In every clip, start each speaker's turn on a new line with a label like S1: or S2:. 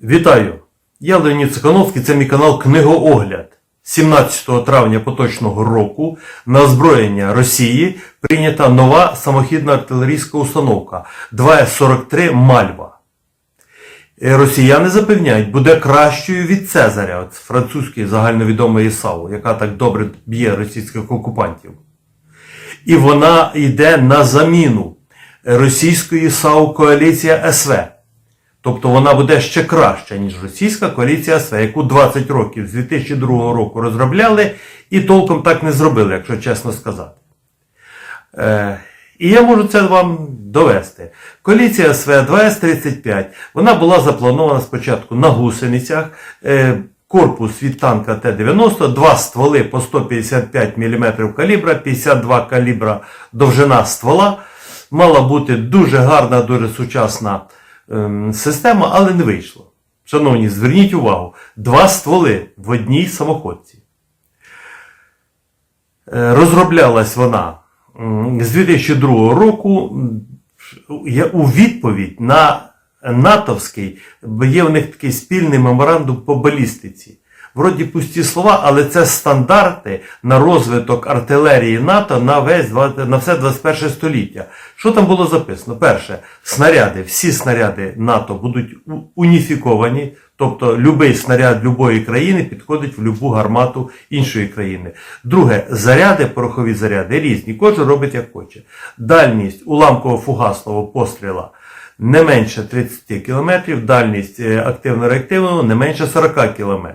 S1: Вітаю! Я Леонід Цикановський, це мій канал Книгоогляд. 17 травня поточного року на озброєння Росії прийнята нова самохідна артилерійська установка 2С-43 Мальва. Е, Росіяни запевняють, буде кращою від Цезаря, от французької загальновідомої САУ, яка так добре б'є російських окупантів. І вона йде на заміну російської САУ коаліція СВ. Тобто вона буде ще краща, ніж російська коаліція СВ, яку 20 років з 2002 року розробляли і толком так не зробили, якщо чесно сказати. Е, і я можу це вам довести. Коаліція СВ 2С-35, вона була запланована спочатку на гусеницях, е, корпус від танка Т-90, два стволи по 155 мм калібра, 52 калібра довжина ствола. Мала бути дуже гарна, дуже сучасна система, але не вийшло. Шановні, зверніть увагу, два стволи в одній самоходці. Е, Розроблялась вона з 2002 року у відповідь на натовський, є в них такий спільний меморандум по балістиці. Вроді пусті слова, але це стандарти на розвиток артилерії НАТО на весь на все 21 століття. Що там було записано? Перше, снаряди, всі снаряди НАТО будуть уніфіковані, тобто будь-який снаряд любої країни підходить в будь-яку гармату іншої країни. Друге, заряди, порохові заряди різні, кожен робить як хоче. Дальність уламково-фугасного постріла не менше 30 км, дальність е, активно-реактивного не менше 40 км.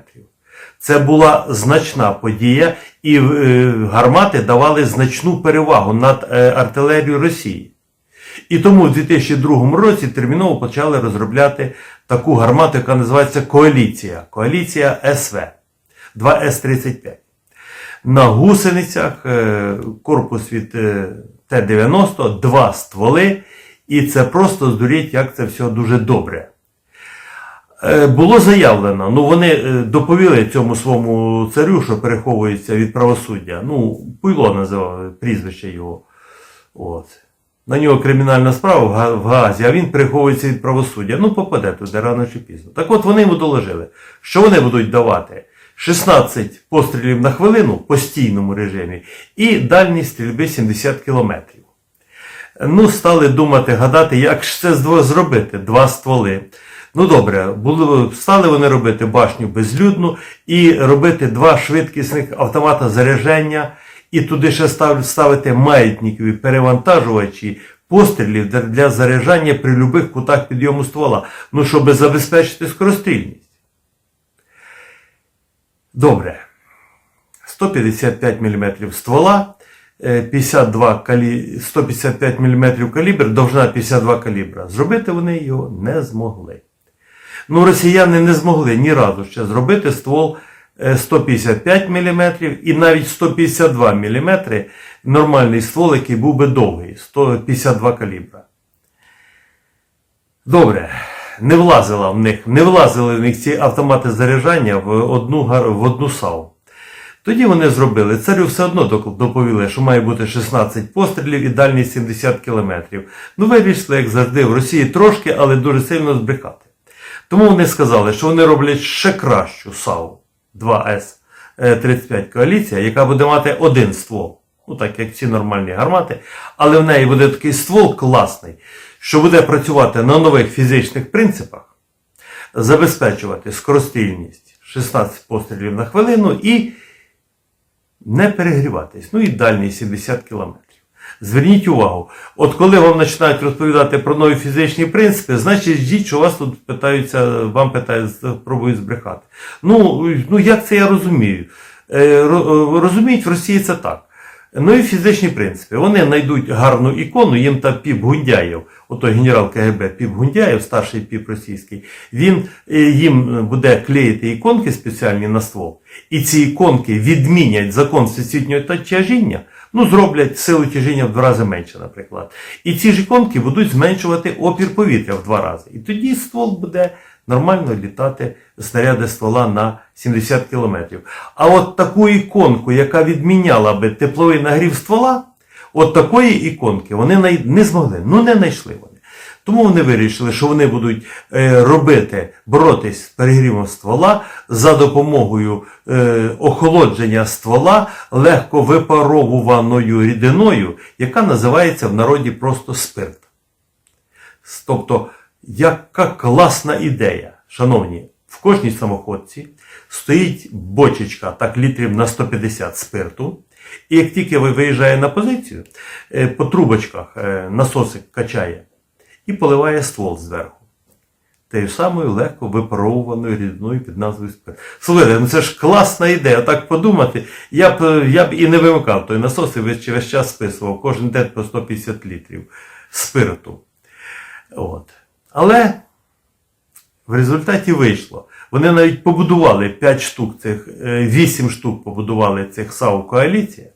S1: Це була значна подія, і е, гармати давали значну перевагу над е, артилерією Росії. І тому в 2002 році терміново почали розробляти таку гармату, яка називається Коаліція. Коаліція СВ 2С-35. На гусеницях е, корпус від е, Т-90, два стволи, і це просто здуріть, як це все дуже добре. Е, Було заявлено, ну вони е, доповіли цьому своєму царю, що переховується від правосуддя. Ну, Пуйло називав прізвище його. От. На нього кримінальна справа в Га- в Гаазі, а він переховується від правосуддя. Ну, попаде туди рано чи пізно. Так от вони йому доложили, що вони будуть давати 16 пострілів на хвилину в постійному режимі і дальність стрільби 70 кілометрів. Ну, стали думати, гадати, як ж це зробити. Два стволи. Ну добре, було, стали вони робити башню безлюдну і робити два швидкісних автомата заряджання, і туди ще став- ставити маятникові перевантажувачі пострілів для, заряджання при будь-яких кутах підйому ствола, ну, щоб забезпечити скорострільність. Добре. 155 мм ствола, е, 52 калі... 155 мм калібр, довжина 52 калібра. Зробити вони його не змогли. Ну, росіяни не змогли ні разу ще зробити ствол е, 155 мм і навіть 152 мм нормальний ствол, який був би довгий, 152 калібра. Добре, не влазила в них, не влазили в них ці автомати заряджання в одну, в одну САУ. Тоді вони зробили. Царю все одно доповіли, що має бути 16 пострілів і дальність 70 кілометрів. Ну, вирішили, як завжди, в Росії трошки, але дуже сильно збрехати. Тому вони сказали, що вони роблять ще кращу САУ 2С-35 коаліція, яка буде мати один ствол. Ну, так як ці нормальні гармати, але в неї буде такий ствол класний, що буде працювати на нових фізичних принципах, забезпечувати скорострільність 16 пострілів на хвилину і не перегріватись. Ну і дальність 70 кілометрів. Зверніть увагу, от коли вам починають розповідати про нові фізичні принципи, значить ждіть, що вас тут питаються, вам питають, пробують збрехати. Ну, ну як це я розумію? Е, Розуміють в Росії це так. Нові фізичні принципи. Вони знайдуть гарну ікону, їм та Піп Гундяєв, ото генерал КГБ Піп Гундяєв, старший піп російський, він е, їм буде клеїти іконки спеціальні на ствол. І ці іконки відмінять закон всесвітнього тяжіння, ну зроблять силу тяжіння в два рази менше, наприклад. І ці ж іконки будуть зменшувати опір повітря в два рази. І тоді ствол буде нормально літати снаряди ствола на 70 км. А от таку іконку, яка відміняла би тепловий нагрів ствола, от такої іконки вони не змогли, ну не знайшли вони. Тому вони вирішили, що вони будуть е, робити, боротись з перегрівом ствола за допомогою е, охолодження ствола легко випаровуваною рідиною, яка називається в народі просто спирт. Тобто, яка класна ідея, шановні, в кожній самоходці стоїть бочечка, так літрів на 150 спирту. І як тільки ви виїжджає на позицію, е, по трубочках е, насосик качає і поливає ствол зверху. Тією самою легко випаровуваною рідиною під назвою спирт. Слухайте, ну це ж класна ідея, так подумати. Я б, я б і не вимикав той насос і весь, весь час списував кожен день по 150 літрів спирту. От. Але в результаті вийшло. Вони навіть побудували 5 штук цих, 8 штук побудували цих САУ коаліція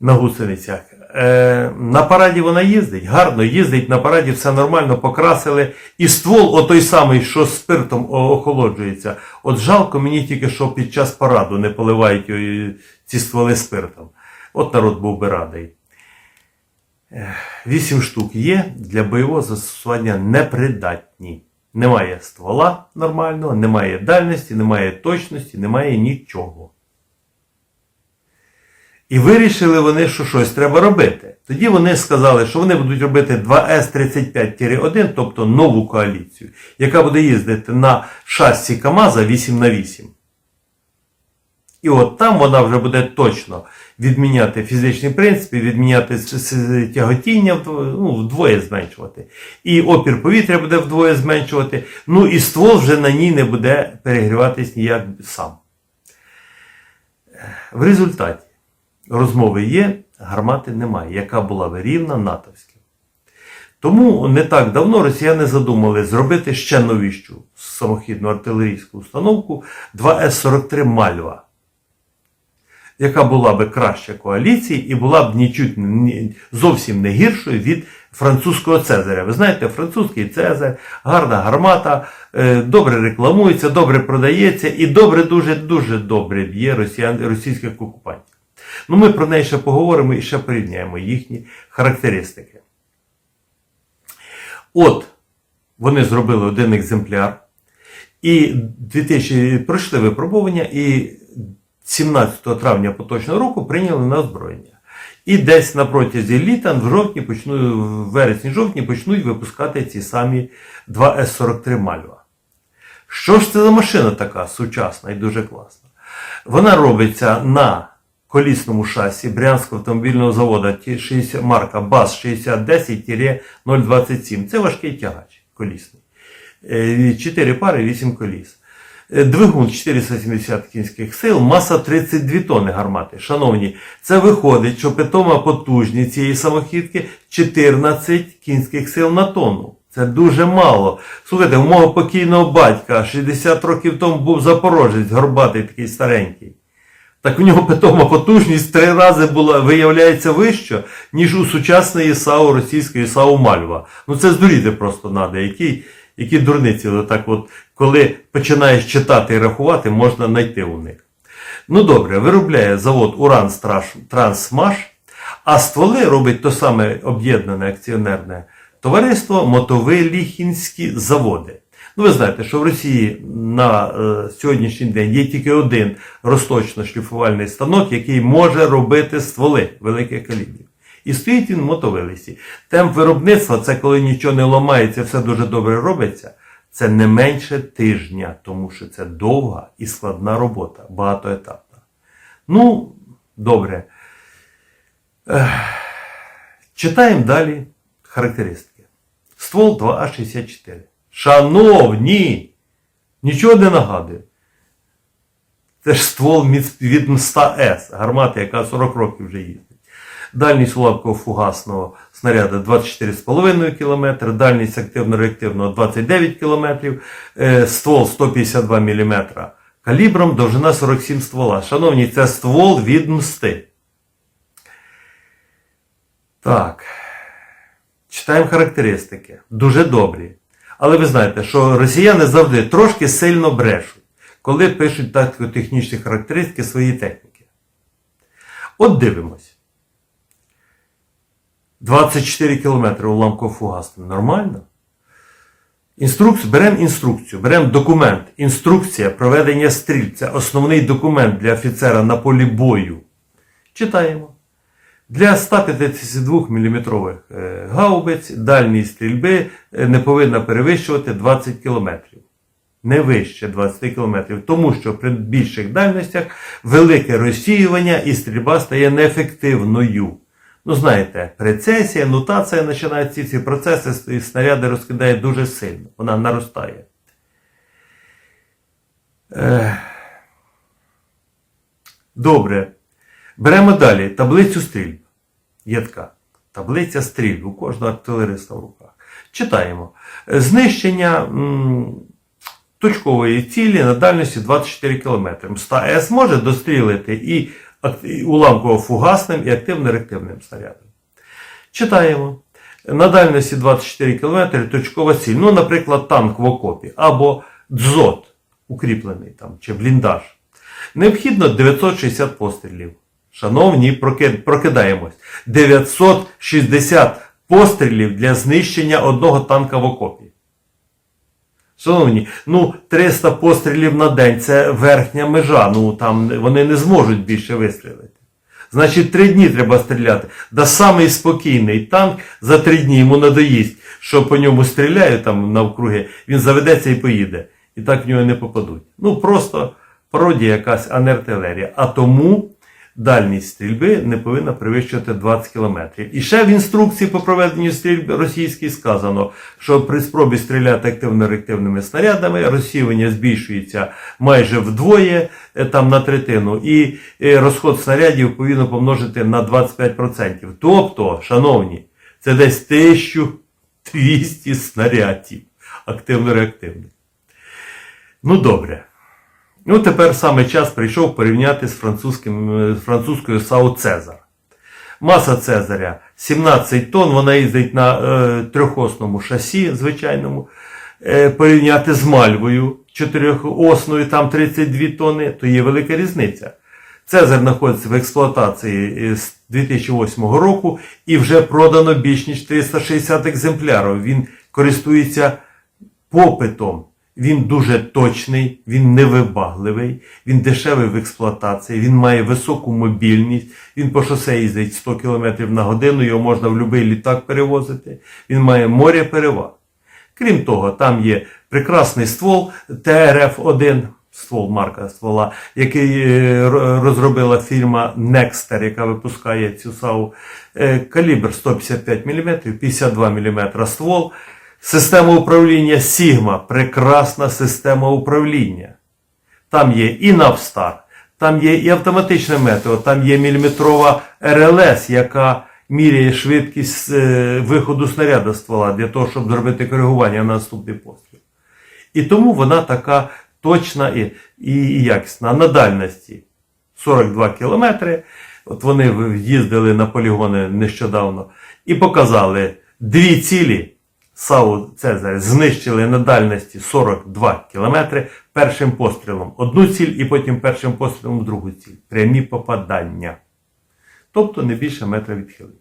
S1: на гусеницях. Е, На параді вона їздить, гарно їздить, на параді все нормально покрасили. І ствол, отой самий, що спиртом охолоджується. От жалко мені тільки, що під час параду не поливають е, ці стволи спиртом. От народ був би радий. Вісім штук є для бойового застосування непридатні. Немає ствола нормального, немає дальності, немає точності, немає нічого. І вирішили вони, що щось треба робити. Тоді вони сказали, що вони будуть робити 2С35-1, тобто нову коаліцію, яка буде їздити на шасі КАМАЗа 8 на 8 І от там вона вже буде точно відміняти фізичні принципи, відміняти тяготіння ну, вдвоє зменшувати. І опір повітря буде вдвоє зменшувати. Ну і ствол вже на ній не буде перегріватись ніяк сам. В результаті розмови є, гармати немає, яка була би рівна натовській. Тому не так давно росіяни задумали зробити ще новіщу самохідну артилерійську установку 2С-43 Мальва, яка була би краще коаліції і була б нічуть ні- зовсім не гіршою від французького Цезаря. Ви знаєте, французький Цезарь, гарна гармата, е, добре рекламується, добре продається і добре, дуже дуже добре б'є росіян, російських окупантів. Ну, ми про неї ще поговоримо і ще порівняємо їхні характеристики. От, вони зробили один екземпляр, і 2000 пройшли випробування, і 17 травня поточного року прийняли на озброєння. І десь на протязі літа, в жовтні, почну, в вересні-жовтні почнуть випускати ці самі 2С-43 Мальва. Що ж це за машина така сучасна і дуже класна? Вона робиться на колісному шасі Брянського автомобільного заводу марка БАЗ 6010-027. Це важкий тягач колісний. 4 пари, 8 коліс. Е, Двигун 470 кінських сил, маса 32 тонни гармати. Шановні, це виходить, що питома потужність цієї самохідки 14 кінських сил на тонну. Це дуже мало. Слухайте, у мого покійного батька 60 років тому був запорожець, горбатий такий старенький. Так у нього питома потужність три рази була, виявляється, вища, ніж у сучасної САУ російської САУ Мальва. Ну це здуріти просто треба. Які, які дурниці, але так от, коли починаєш читати і рахувати, можна знайти у них. Ну добре, виробляє завод Уран Трансмаш, а стволи робить то саме об'єднане акціонерне товариство Мотовиліхінські заводи. Ну, ви знаєте, що в Росії на е, сьогоднішній день є тільки один розточно-шліфувальний станок, який може робити стволи великих калібрів. І стоїть він в мотовилисі. Темп виробництва це коли нічого не ламається, все дуже добре робиться. Це не менше тижня, тому що це довга і складна робота, багатоетапна. Ну, добре. Читаємо далі характеристики. Ствол 2А64. Шановні! Нічого не нагадує. Це ж ствол від від МСТА-С, гармати, яка 40 років вже їздить. Дальність уламкового фугасного снаряда 24,5 км, дальність активно-реактивного 29 км, е, ствол 152 мм калібром, довжина 47 ствола. Шановні, це ствол від мсти. Так. Читаємо характеристики. Дуже добрі. Але ви знаєте, що росіяни завжди трошки сильно брешуть, коли пишуть тактико-технічні характеристики своєї техніки. От дивимось. 24 кілометри уламково-фугасним. Нормально? Інструкцію, беремо інструкцію, беремо документ. Інструкція проведення стрільб. Це основний документ для офіцера на полі бою. Читаємо. Для 152 мм гаубиць дальність стрільби е, не повинна перевищувати 20 км. Не вище 20 км, тому що при більших дальностях велике розсіювання і стрільба стає неефективною. Ну, знаєте, прецесія, нутація починають ці процеси, і снаряди розкидає дуже сильно. Вона наростає. Добре. Беремо далі таблицю стрільб. Є така таблиця стрільб у кожного артилериста в руках. Читаємо. Знищення точкової цілі на дальності 24 км. МСТА-С може дострілити і і уламково-фугасним, і активно-реактивним снарядом. Читаємо. На дальності 24 км точкова ціль. Ну, наприклад, танк в окопі або дзот укріплений там, чи бліндаж. Необхідно 960 пострілів. Шановні, прокидаємось. 960 пострілів для знищення одного танка в окопі. Шановні, ну 300 пострілів на день це верхня межа. Ну там вони не зможуть більше вистрілити. Значить, три дні треба стріляти. Да самий спокійний танк за три дні йому надоїсть, що по ньому стріляють там навкруги, він заведеться і поїде. І так в нього не попадуть. Ну просто пародія якась, а не артилерія. А тому дальність стрільби не повинна перевищувати 20 км. І ще в інструкції по проведенню стрільби російській сказано, що при спробі стріляти активно-реактивними снарядами розсіювання збільшується майже вдвоє, е, там на третину, і е, розход снарядів повинно помножити на 25%. Тобто, шановні, це десь 1200 снарядів активно-реактивних. Ну добре. Ну, тепер саме час прийшов порівняти з, французьким, е, з французькою САУ Цезар. Маса Цезаря 17 тонн, вона їздить на е, трьохосному шасі звичайному. Е, порівняти з Мальвою чотирьохосною, там 32 тонни, то є велика різниця. Цезар знаходиться в експлуатації з 2008 року і вже продано більш ніж 360 екземплярів. Він користується попитом. Він дуже точний, він невибагливий, він дешевий в експлуатації, він має високу мобільність, він по шосе їздить 100 км на годину, його можна в будь-який літак перевозити, він має море переваг. Крім того, там є прекрасний ствол ТРФ-1, ствол марка ствола, який е, розробила фірма Nexter, яка випускає цю САУ. Е, Калібр 155 мм, 52 мм ствол. Система управління Sigma, прекрасна система управління. Там є і Навстар, там є і автоматичне метео, там є міліметрова РЛС, яка міряє швидкість е, виходу снаряду з ствола для того, щоб зробити коригування на наступний постріл. І тому вона така точна і, і, і якісна. На дальності 42 кілометри. От вони їздили на полігони нещодавно і показали дві цілі. САУ Цезарь знищили на дальності 42 кілометри першим пострілом одну ціль і потім першим пострілом другу ціль. Прямі попадання. Тобто не більше метра відхилення.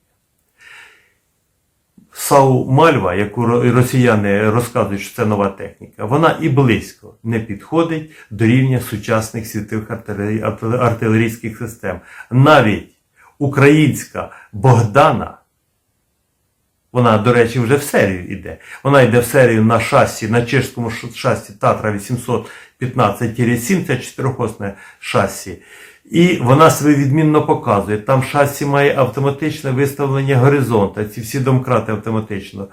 S1: САУ Мальва, яку росіяни розказують, що це нова техніка, вона і близько не підходить до рівня сучасних світових артилерійських систем. Навіть українська Богдана, вона, до речі, вже в серію йде. Вона йде в серію на шасі, на чешському шасі Татра 815-7, це чотирьохосне шасі. І вона себе відмінно показує. Там шасі має автоматичне виставлення горизонта, ці всі домкрати автоматично.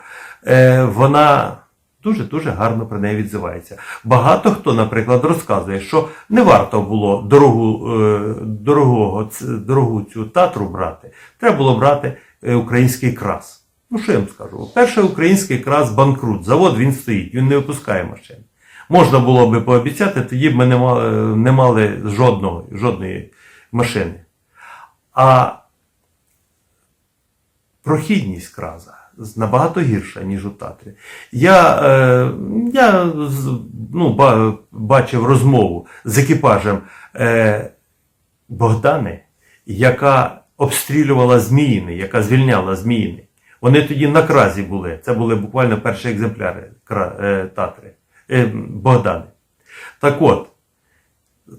S1: Е, вона дуже-дуже гарно про неї відзивається. Багато хто, наприклад, розказує, що не варто було дорогу, е, дорогого, дорогу цю татру брати. Треба було брати е, український крас. Ну, що я вам скажу? Перший український крас банкрут. Завод він стоїть, він не випускає машин. Можна було би пообіцяти, тоді б ми не мали, не мали жодного, жодної машини. А прохідність краза набагато гірша, ніж у Татрі. Я, е, я ну, бачив розмову з екіпажем е, Богдани, яка обстрілювала Зміїни, яка звільняла Зміїни. Вони тоді на кразі були. Це були буквально перші екземпляри е, Татри, е, Богдани. Так от,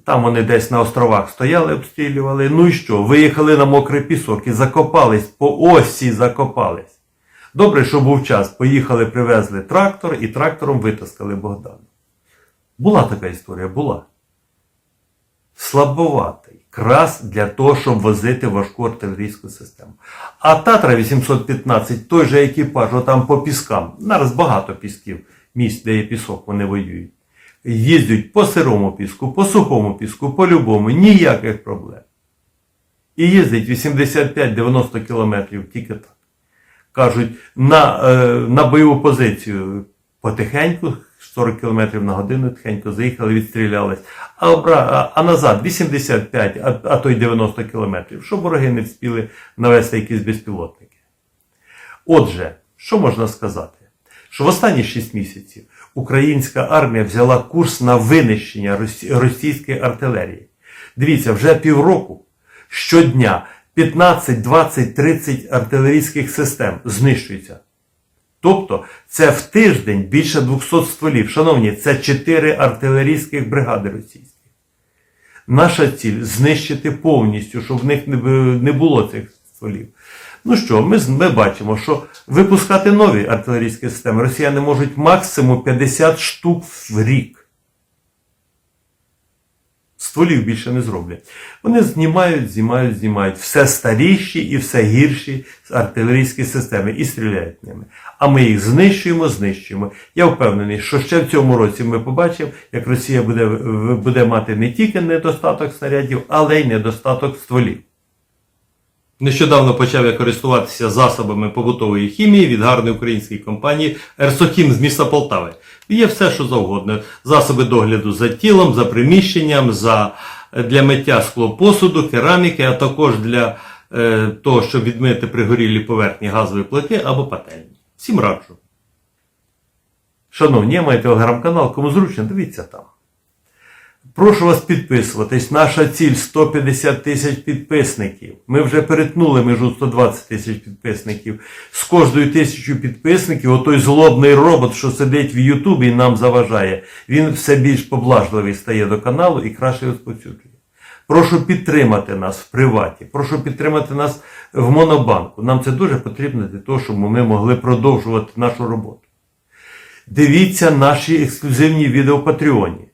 S1: там вони десь на островах стояли, обстрілювали. Ну і що? Виїхали на мокрий пісок і закопались, по осі закопались. Добре, що був час. Поїхали, привезли трактор і трактором витаскали Богдану. Була така історія, була. Слабоватий крас для того, щоб возити важку артилерійську систему. А Татра 815, той же екіпаж, отам по піскам, зараз багато пісків, місць, де є пісок, вони воюють. Їздять по сирому піску, по сухому піску, по любому, ніяких проблем. І їздить 85-90 кілометрів тільки так. Кажуть, на, е, на бойову позицію потихеньку, 40 км на годину, тихенько заїхали, відстрілялись. А, обра- а, назад 85, а, а то й 90 км, щоб вороги не встигли навести якісь безпілотники. Отже, що можна сказати? Що в останні 6 місяців українська армія взяла курс на винищення російської артилерії. Дивіться, вже півроку щодня 15, 20, 30 артилерійських систем знищується. Тобто це в тиждень більше 200 стволів. Шановні, це 4 артилерійських бригади російські. Наша ціль знищити повністю, щоб в них не було цих стволів. Ну що, ми, ми бачимо, що випускати нові артилерійські системи росіяни можуть максимум 50 штук в рік. Стволів більше не зроблять. Вони знімають, знімають, знімають все старіші і все гірші артилерійські системи і стріляють ними. А ми їх знищуємо, знищуємо. Я впевнений, що ще в цьому році ми побачимо, як Росія буде, буде мати не тільки недостаток снарядів, але й недостаток стволів. Нещодавно почав я користуватися засобами побутової хімії від гарної української компанії Ерсохім з міста Полтави. Є все, що завгодно. Засоби догляду за тілом, за приміщенням, за, для миття склопосуду, кераміки, а також для е, того, щоб відмити пригорілі поверхні газової плити або пательні. Всім раджу. Шановні, я маю телеграм-канал, кому зручно, дивіться там. Прошу вас підписуватись. Наша ціль 150 тисяч підписників. Ми вже перетнули межу 120 тисяч підписників. З кожною тисячою підписників, отой злобний робот, що сидить в Ютубі і нам заважає, він все більш поблажливий стає до каналу і краще розповсюджує. Прошу підтримати нас в приваті, прошу підтримати нас в Монобанку. Нам це дуже потрібно для того, щоб ми могли продовжувати нашу роботу. Дивіться наші ексклюзивні відео в Патреоні.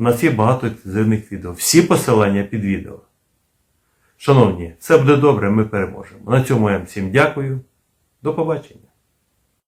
S1: У нас є багато ексклюзивних відео. Всі посилання під відео. Шановні, все буде добре, ми переможемо. На цьому я всім дякую. До побачення.